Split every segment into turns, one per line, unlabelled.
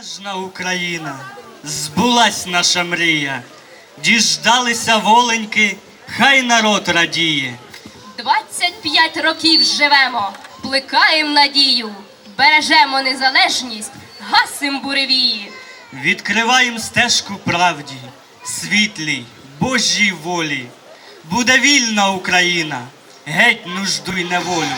Незалежна Україна, збулась наша мрія, діждалися воленьки, хай народ радіє.
25 років живемо, плекаєм надію, бережемо незалежність, гасим буревії.
Відкриваєм стежку правді, світлій, Божій волі. Буде вільна Україна, геть нужду й неволю.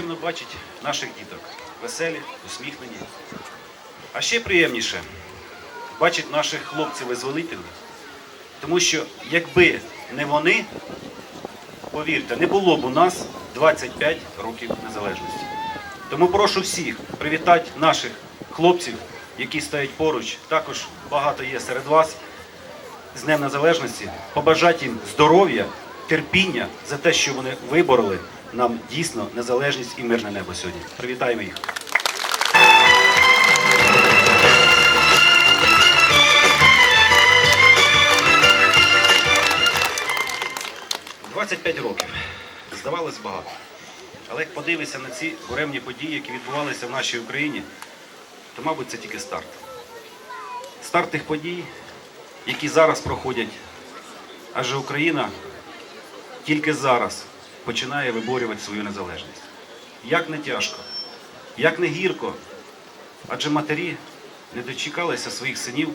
Приємно бачити наших діток. Веселі, усміхнені. А ще приємніше бачити наших хлопців-визволителів. Тому що якби не вони, повірте, не було б у нас 25 років незалежності. Тому прошу всіх привітати наших хлопців, які стоять поруч. Також багато є серед вас з Днем Незалежності, побажати їм здоров'я, терпіння за те, що вони вибороли нам дійсно незалежність і мирне небо сьогодні. Привітаємо їх. «25 років. Здавалось багато. Але як подивишся на ці буремні події, які відбувалися в нашій Україні, то, мабуть, це тільки старт. Старт тих подій, які зараз проходять. Адже Україна тільки зараз починає виборювати свою незалежність. Як не тяжко, як не гірко, адже матері не дочекалися своїх синів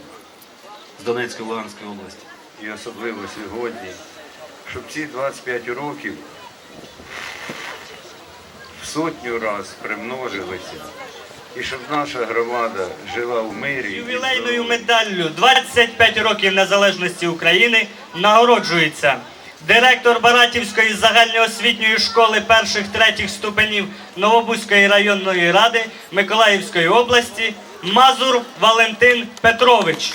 з Донецької Луганської області.
і особливо сьогодні, щоб ці 25 років в сотню раз примножилися, і щоб наша громада жила в мирі.
Ювілейною медаллю 25 років незалежності України нагороджується директор Баратівської загальноосвітньої школи перших третіх ступенів Новобузької районної ради Миколаївської області Мазур Валентин Петрович.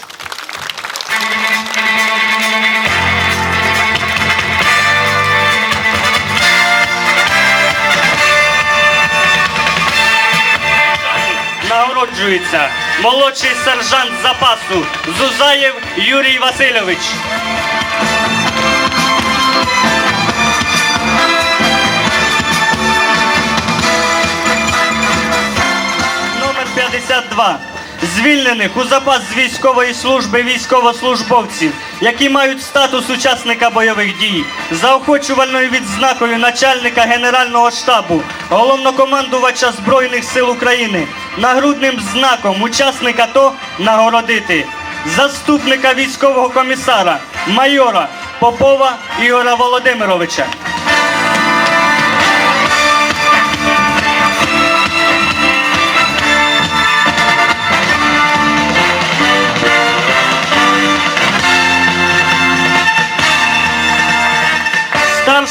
Нагороджується молодший сержант запасу Зузаєв Юрій Васильович. 52. Звільнених у запас з військової служби військовослужбовців, які мають статус учасника бойових дій, заохочувальною відзнакою начальника Генерального штабу, головнокомандувача Збройних сил України, нагрудним знаком учасника АТО нагородити заступника військового комісара, майора Попова Ігора Володимировича.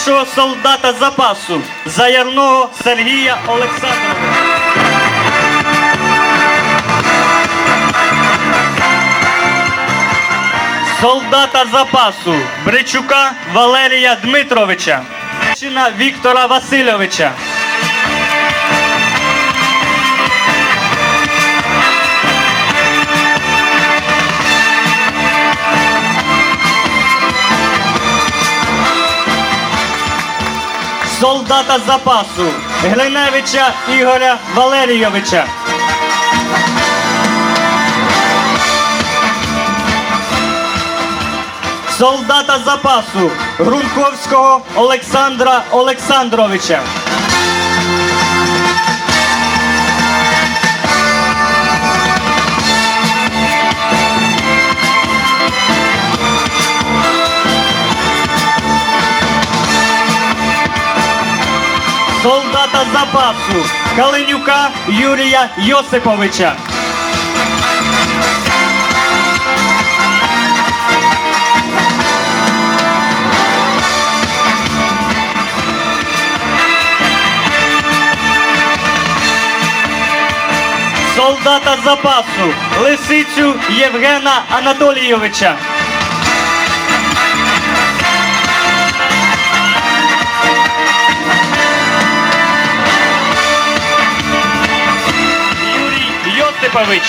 Старшого солдата запасу Заярного Сергія Олександровича. Солдата запасу Бричука Валерія Дмитровича. Віктора Васильовича. Солдата запасу Глиневича Ігоря Валерійовича. Солдата запасу Грунковського Олександра Олександровича. Солдата запасу Калинюка Юрія Йосиповича. Солдата запасу Лисицю Євгена Анатолійовича. Юрій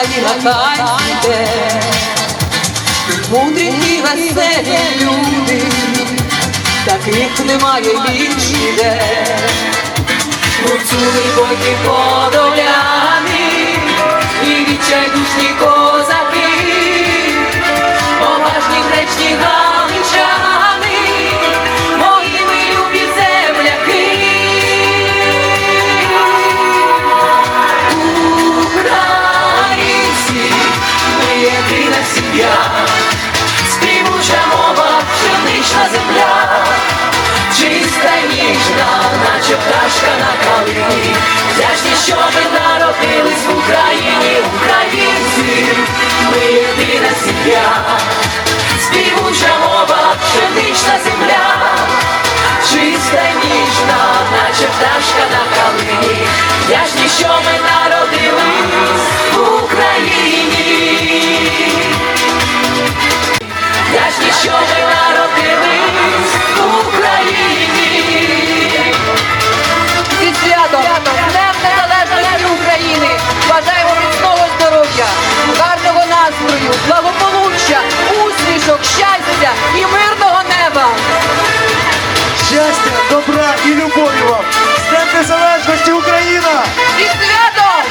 країна йде, мудрі і веселі люди, таких немає більш ніде. Гуцули бойкі й ніжна, наче пташка на калині, вдячні, що ми народились
Незалежності
Україна!
Зі святом!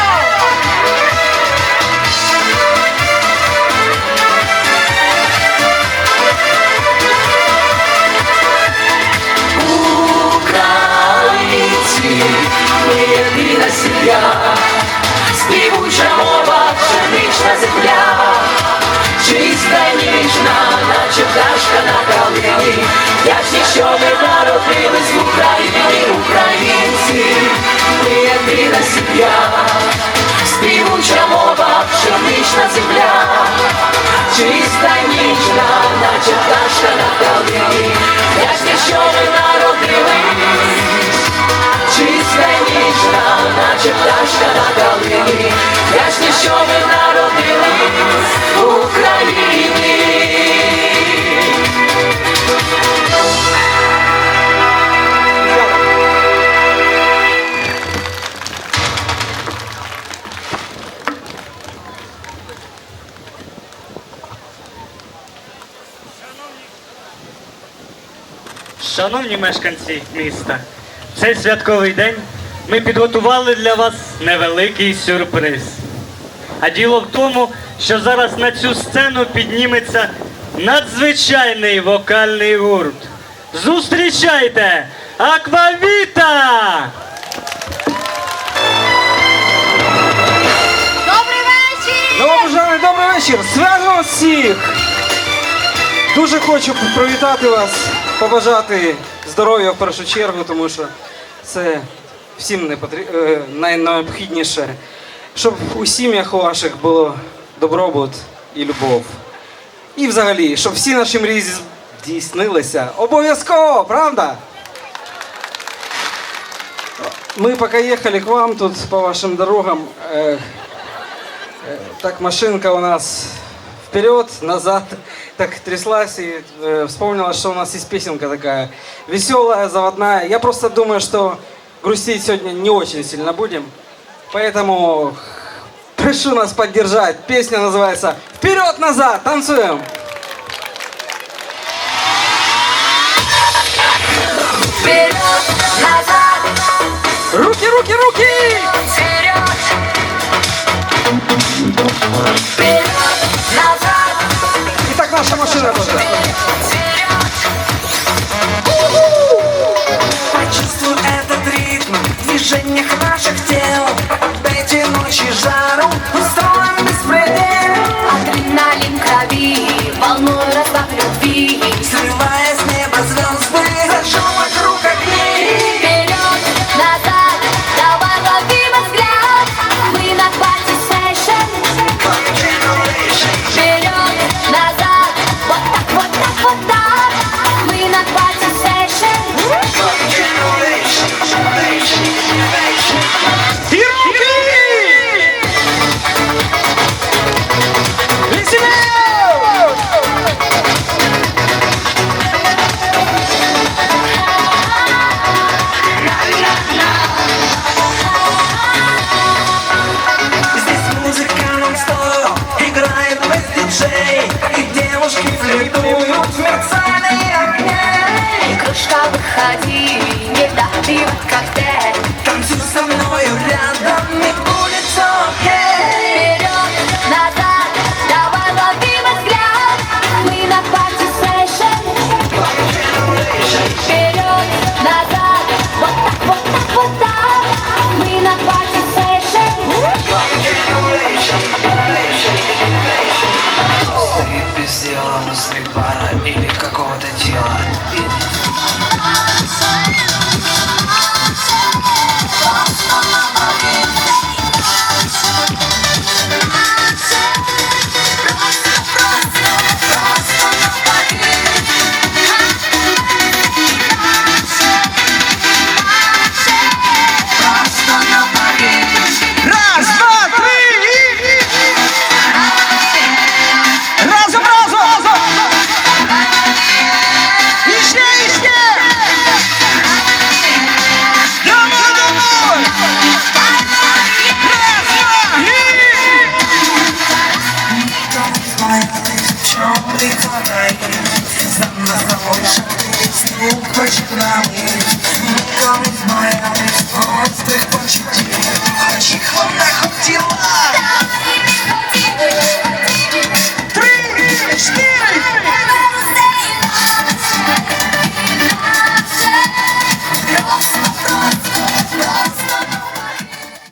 Українці, ми єдина сім'я, співуча мова, пшенична земля, чиста й ніжна, наче пташка на калині. Вдячні, що ми народились в Україні, сім'я, співуча мова, пшенична земля, чиста нічна, наче пташка на калині. Вдячні, що ми народились, чиста нічна, наче пташка на калині. Вдячні, що ми народились
Шановні мешканці міста, в цей святковий день ми підготували для вас невеликий сюрприз. А діло в тому, що зараз на цю сцену підніметься надзвичайний вокальний гурт. Зустрічайте! Аквавіта!
Добрий вечір!
Новопожаний добрий вечір! Свято всіх! Дуже хочу привітати вас, побажати здоров'я в першу чергу, тому що це всім не потрі... е, найнеобхідніше, щоб у сім'ях ваших було добробут і любов. І взагалі, щоб всі наші мрії здійснилися. Обов'язково, правда? Мы пока ехали к вам тут по вашим дорогам, э, э, так машинка у нас вперед, назад, так тряслась и э, вспомнила, что у нас есть песенка такая веселая, заводная. Я просто думаю, что грустить сегодня не очень сильно будем, поэтому прошу нас поддержать. Песня называется «Вперед-назад!» Танцуем!
Вперед,
наша машина тоже.
Почувствуй этот ритм движение движениях
прочь к нам Ником из моя,
он с
твоих почти А
чихом хоть дела